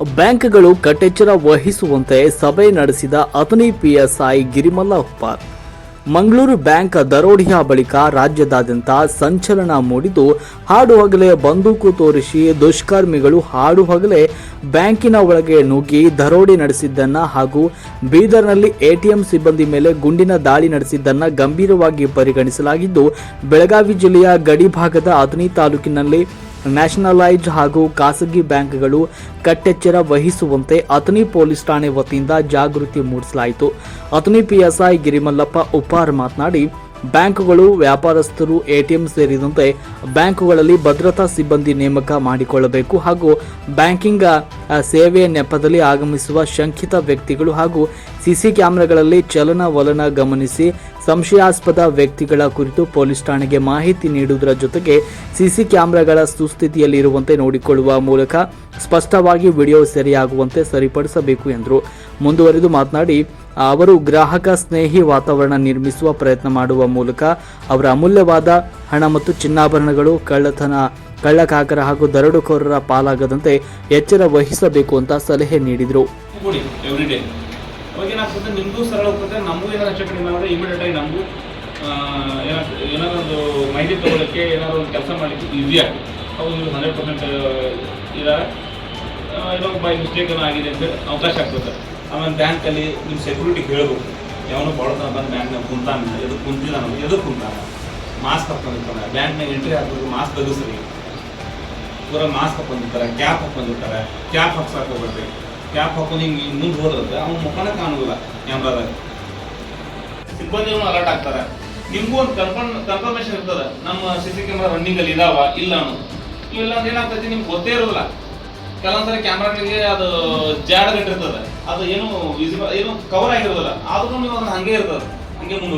ಬ್ಯಾಂಕ್ಗಳು ಕಟ್ಟೆಚ್ಚರ ವಹಿಸುವಂತೆ ಸಭೆ ನಡೆಸಿದ ಅತನಿ ಪಿಎಸ್ಐ ಗಿರಿಮಲ್ಲ ಉಪ್ಪಾರ್. ಮಂಗಳೂರು ಬ್ಯಾಂಕ್ ದರೋಡಿಯ ಬಳಿಕ ರಾಜ್ಯದಾದ್ಯಂತ ಸಂಚಲನ ಮೂಡಿದ್ದು, ಹಾಡು ಹಗಲೇ ಬಂದೂಕು ತೋರಿಸಿ ದುಷ್ಕರ್ಮಿಗಳು ಹಾಡು ಹಗಲೇ ಬ್ಯಾಂಕಿನ ಒಳಗೆ ನುಗ್ಗಿ ದರೋಡೆ ನಡೆಸಿದ್ದನ್ನ ಹಾಗೂ ಬೀದರ್ನಲ್ಲಿ ಎಟಿಎಂ ಸಿಬ್ಬಂದಿ ಮೇಲೆ ಗುಂಡಿನ ದಾಳಿ ನಡೆಸಿದ್ದನ್ನ ಗಂಭೀರವಾಗಿ ಪರಿಗಣಿಸಲಾಗಿದ್ದು, ಬೆಳಗಾವಿ ಜಿಲ್ಲೆಯ ಗಡಿ ಭಾಗದ ಅಥಣಿ ತಾಲೂಕಿನಲ್ಲಿ ನ್ಯಾಷನಲೈಜ್ ಹಾಗೂ ಖಾಸಗಿ ಬ್ಯಾಂಕ್ಗಳು ಕಟ್ಟೆಚ್ಚರ ವಹಿಸುವಂತೆ ಅಥಣಿ ಪೊಲೀಸ್ ಠಾಣೆ ವತಿಯಿಂದ ಜಾಗೃತಿ ಮೂಡಿಸಲಾಯಿತು. ಅಥಣಿ ಪಿಎಸ್ಐ ಗಿರಿಮಲ್ಲಪ್ಪ ಉಪ್ಪಾರ್ ಮಾತನಾಡಿ ಬ್ಯಾಂಕುಗಳು, ವ್ಯಾಪಾರಸ್ಥರು, ಎಟಿಎಂ ಸೇರಿದಂತೆ ಬ್ಯಾಂಕುಗಳಲ್ಲಿ ಭದ್ರತಾ ಸಿಬ್ಬಂದಿ ನೇಮಕ ಮಾಡಿಕೊಳ್ಳಬೇಕು ಹಾಗೂ ಬ್ಯಾಂಕಿಂಗ್ ಸೇವೆಯ ನೆಪದಲ್ಲಿ ಆಗಮಿಸುವ ಶಂಕಿತ ವ್ಯಕ್ತಿಗಳು ಹಾಗೂ ಸಿಸಿ ಕ್ಯಾಮೆರಾಗಳಲ್ಲಿ ಚಲನವಲನ ಗಮನಿಸಿ ಸಂಶಯಾಸ್ಪದ ವ್ಯಕ್ತಿಗಳ ಕುರಿತು ಪೊಲೀಸ್ ಠಾಣೆಗೆ ಮಾಹಿತಿ ನೀಡುವುದರ ಜೊತೆಗೆ ಸಿಸಿ ಕ್ಯಾಮೆರಾಗಳ ಸುಸ್ಥಿತಿಯಲ್ಲಿರುವಂತೆ ನೋಡಿಕೊಳ್ಳುವ ಮೂಲಕ ಸ್ಪಷ್ಟವಾಗಿ ವಿಡಿಯೋ ಸೆರೆಯಾಗುವಂತೆ ಸರಿಪಡಿಸಬೇಕು ಎಂದರು. ಮುಂದುವರೆದು ಮಾತನಾಡಿ ಅವರು ಗ್ರಾಹಕ ಸ್ನೇಹಿ ವಾತಾವರಣ ನಿರ್ಮಿಸುವ ಪ್ರಯತ್ನ ಮಾಡುವ ಮೂಲಕ ಅವರ ಅಮೂಲ್ಯವಾದ ಹಣ ಮತ್ತು ಚಿನ್ನಾಭರಣಗಳು, ಕಳ್ಳತನ, ಕಳ್ಳಕಾಕರ ಹಾಗೂ ದರಡುಕೋರರ ಪಾಲಾಗದಂತೆ ಎಚ್ಚರ ವಹಿಸಬೇಕು ಅಂತ ಸಲಹೆ ನೀಡಿದರು. ಹಂಡ್ರೆಡ್ ಪರ್ಸೆಂಟ್ ಇದ್ದಾರೆ ಬೈ ಮಿಸ್ಟೇಕ್ ಆಗಿದೆ ಅಂತೇಳಿ ಅವಕಾಶ ಆಗ್ತದೆ. ಆಮೇಲೆ ಬ್ಯಾಂಕಲ್ಲಿ ನಿಮ್ಮ ಸೆಕ್ಯೂರಿಟಿ ಹೇಳ್ಬೇಕು ಯಾವನು ಬಡತನ ಬಂದು ಬ್ಯಾಂಕ್ನಾಗ ಕುಂತಾನ, ಎದು ಕುಂತಿದಾನ, ಎದು ಕುಂತಾನ? ಮಾಸ್ಕ್ ಹಾಕೊಂಡಿರ್ತಾನೆ ಬ್ಯಾಂಕ್ನಾಗ ಎಂಟ್ರಿ ಹಾಕ್ಬೇಕು ಮಾಸ್ಕ್ ತೆಗಿಸ್ರಿ. ಪೂರ ಮಾಸ್ಕ್ ಹಾಕೊಂಡಿರ್ತಾರೆ ಕ್ಯಾಪ್ ಹಾಕೊಂಡಿರ್ತಾರೆ ಕ್ಯಾಪ್ ಹಾಕ್ಸಕ್ಕೆ ಹೋಗ್ಬೇಡ್ರಿ. ಕ್ಯಾಪ್ ಹಾಕೊಂಡು ಹಿಂಗೆ ಮುಂದೆ ಹೋದ್ರೆ ಅವ್ನ ಮುಖನೇ ಕಾಣೋದಿಲ್ಲ ಕ್ಯಾಮ್ರಾದಾಗ ಸಿಬ್ಬಂದಿಗಳು ಅಲರ್ಟ್ ಆಗ್ತಾರೆ. ನಿಮಗೂ ಒಂದು ಕನ್ಫರ್ಮ್ ಕನ್ಫರ್ಮೇಶನ್ ಇರ್ತದೆ. ನಮ್ಮ ಸಿ ಸಿ ಕ್ಯಾಮ್ರಾ ರನ್ನಿಂಗ್ ಅಲ್ಲಿ ಇದಾವ, ಇಲ್ಲ ಅನ್ನೋದು. ಅಂದ್ರೆ ಏನಾಗ್ತೈತಿ ನಿಮ್ಗೆ ಗೊತ್ತೇ ಇರೋದಿಲ್ಲ. ಕೆಲವೊಂದ್ಸರಿ ಕ್ಯಾಮ್ರಾಗಳಿಗೆ ಅದು ಜಾಡ್ ಗಟ್ಟಿರ್ತದೆ ಅದು ಏನು ವಿಸಿಬಲ್ ಏನು ಕವರ್ ಆಗಿರೋದಲ್ಲ. ಆದ್ರೂ ನೀವು ಅದನ್ನ ಹಂಗೆ ಇರ್ತದೆ ಹಂಗೆ ಮುಂದೆ